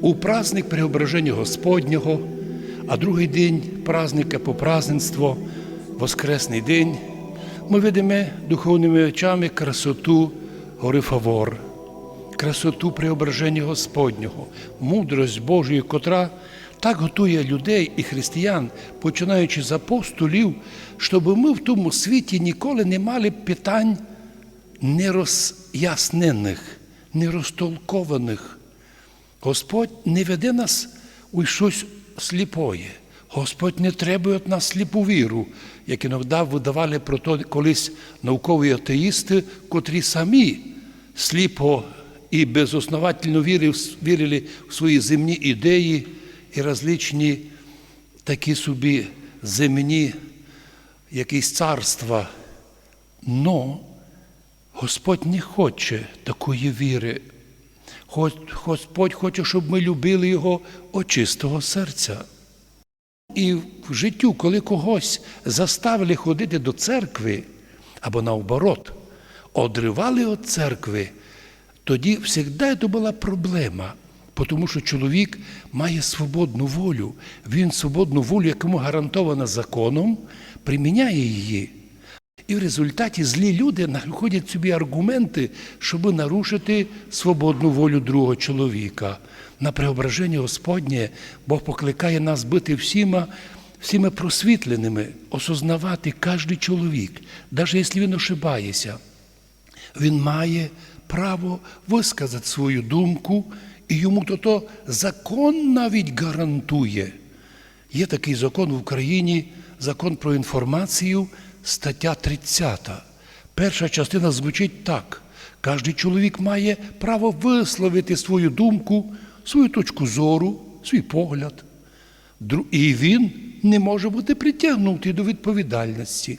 У праздник Преображення Господнього, а другий день праздника попраздненство, Воскресний день, ми видимо духовними очами красоту гори Фавор, красоту Преображення Господнього, мудрость Божою, котра так готує людей і християн, починаючи з апостолів, щоб ми в тому світі ніколи не мали питань нероз'яснених, нерозтолкованих. Господь не веде нас у щось сліпоє. Господь не требує від нас сліпу віру, як іноді видавали про то колись наукові атеїсти, котрі самі сліпо і безосновательно вірили, в свої земні ідеї і различні такі собі земні якісь царства. Но Господь не хоче такої віри. Господь хоче, щоб ми любили Його очистого серця. І в життю, коли когось заставили ходити до церкви, або наоборот, одривали від церкви, тоді завжди це була проблема. Тому що чоловік має свободну волю. Він свободну волю, якому гарантована законом, приміняє її. І в результаті злі люди знаходять собі аргументи, щоб нарушити свободну волю другого чоловіка. На преображення Господнє Бог покликає нас бути всіма, всіма просвітленими, осознавати кожен чоловік, навіть якщо він ошибається. Він має право висказати свою думку, і йому то, -то закон навіть гарантує. Є такий закон в Україні, закон про інформацію стаття 30. Перша частина звучить так: кожен чоловік має право висловити свою думку, свою точку зору, свій погляд. І він не може бути притягнутий до відповідальності.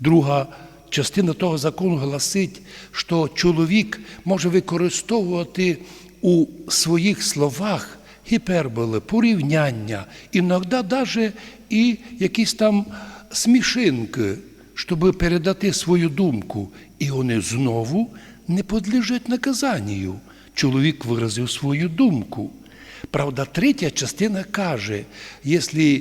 Друга частина того закону гласить, що чоловік може використовувати у своїх словах гіперболи, порівняння, іноді навіть і якісь там смішинки, щоб передати свою думку, і вони знову не подлежать наказанню. Чоловік виразив свою думку. Правда, третя частина каже, якщо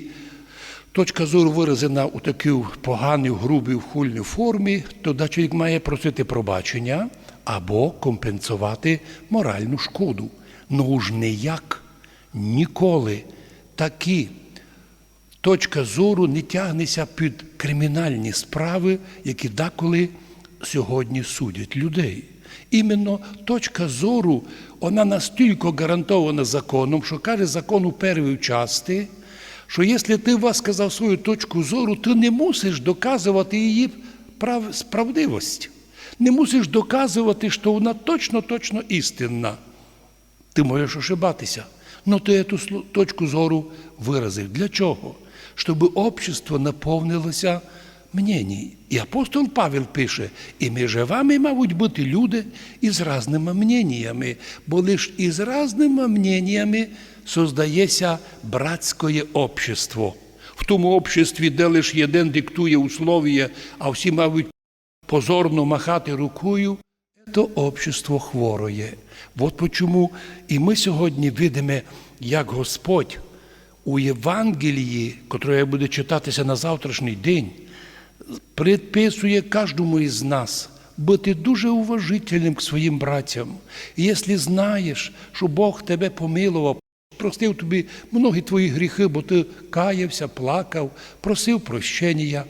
точка зору виражена у такій поганій, грубій, хульній формі, то чоловік має просити пробачення або компенсувати моральну шкоду. Ну ж ніяк ніколи такі точка зору не тягнеться під кримінальні справи, які деколи сьогодні судять людей. Іменно точка зору, вона настільки гарантована законом, що каже закон у первій часті, що якщо ти висказав свою точку зору, ти не мусиш доказувати її прав... справдивість. Не мусиш доказувати, що вона точно-точно істинна. Ти можеш ошибатися. Но ти цю точку зору виразив. Для чого? Щоб общество наповнилося мненій. І апостол Павел пише, і між вами, мабуть, бути люди із різними мненнями, бо лише із різними мненнями создається братське общество. В тому обществі, де лише один диктує условия, а всі, мабуть, позорно махати рукою, то общество хвороє. От почому і ми сьогодні видимо, як Господь у Євангелії, котре буде читатися на завтрашній день, предписує кожному із нас бути дуже уважительним к своїм братям. І якщо знаєш, що Бог тебе помилував, простив тобі многі твої гріхи, бо ти каявся, плакав, просив прощення,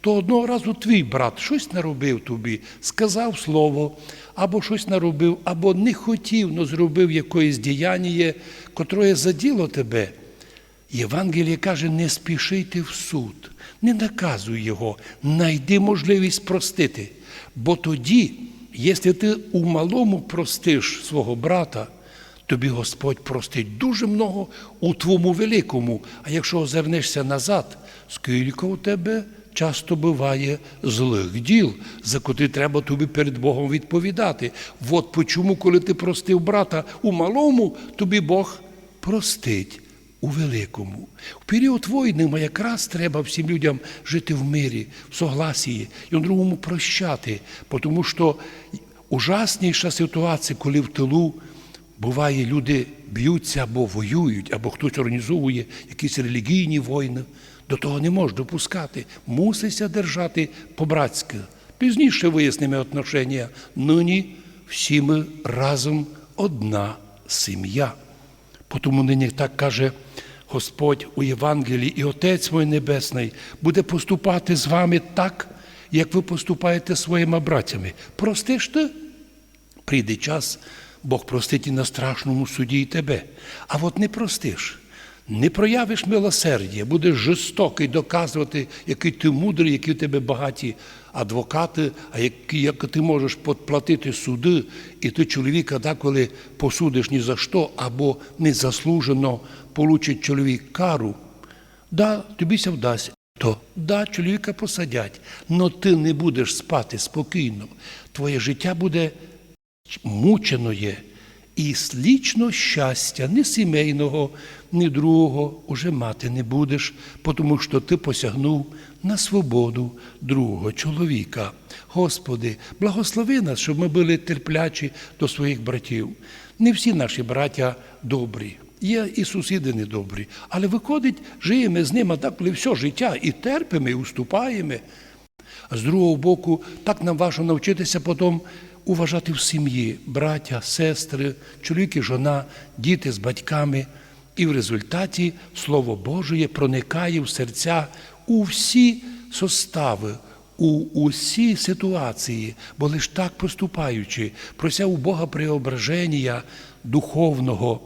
то одного разу твій брат щось наробив тобі, сказав слово, або щось наробив, або не хотів, но зробив якоїсь діяння, котре заділо тебе. Євангеліє каже, не спішити в суд, не наказуй його, найди можливість простити. Бо тоді, якщо ти у малому простиш свого брата, тобі Господь простить дуже много у твоєму великому. А якщо озирнешся назад, скільки у тебе часто буває злих діл, за котрі треба тобі перед Богом відповідати. От почому, коли ти простив брата у малому, тобі Бог простить у великому. В період війни якраз треба всім людям жити в мирі, в согласії і другому прощати, тому що ужасніша ситуація, коли в тилу Буває, люди б'ються або воюють, або хтось організовує якісь релігійні війни. До того не можна допускати. Муситься держати по-братськи. Пізніше вияснимо отношення. Нині всі ми разом одна сім'я. Тому нині так каже Господь у Євангелії, і Отець мій Небесний буде поступати з вами так, як ви поступаєте своїми братями. Простиш ти? Прийде час, Бог простить і на страшному суді і тебе. А от не простиш, не проявиш милосердя, будеш жорстокий доказувати, який ти мудрий, які в тебе багаті адвокати, а які, як ти можеш подплатити суди, і ти чоловіка деколи посудиш ні за що, або незаслужено получить чоловік кару, да, тобі ся вдасть. То да, чоловіка посадять, але ти не будеш спати спокійно. Твоє життя буде мучено є. І лічно щастя, ні сімейного, ні другого уже мати не будеш, тому що ти посягнув на свободу другого чоловіка. Господи, благослови нас, щоб ми були терплячі до своїх братів. Не всі наші браття добрі. Є і сусіди недобрі, але виходить, живемо з ними так коли все життя і терпимо, і уступаємо. А з другого боку, так нам важко навчитися потім уважати в сім'ї браття, сестри, чоловік і жона, діти з батьками. І в результаті Слово Божє проникає в серця у всі состави, у усі ситуації, бо лиш так поступаючи, прося у Бога преображення духовного,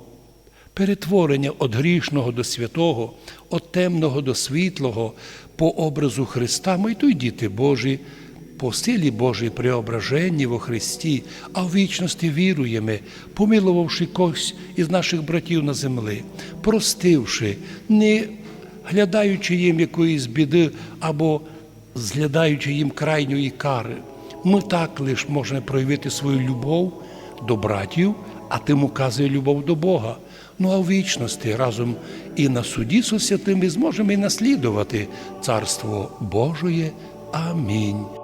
перетворення від грішного до святого, від темного до світлого, по образу Христа, ми й то й діти Божі, по силі Божій преображенні во Христі, а в вічності віруємо, помилувавши когось із наших братів на землі, простивши, не глядаючи їм якоїсь біди або зглядаючи їм крайньої кари. Ми так лише можемо проявити свою любов до братів, а тим указує любов до Бога. Ну а в вічності разом і на суді з святими зможемо і наслідувати Царство Божоє. Амінь.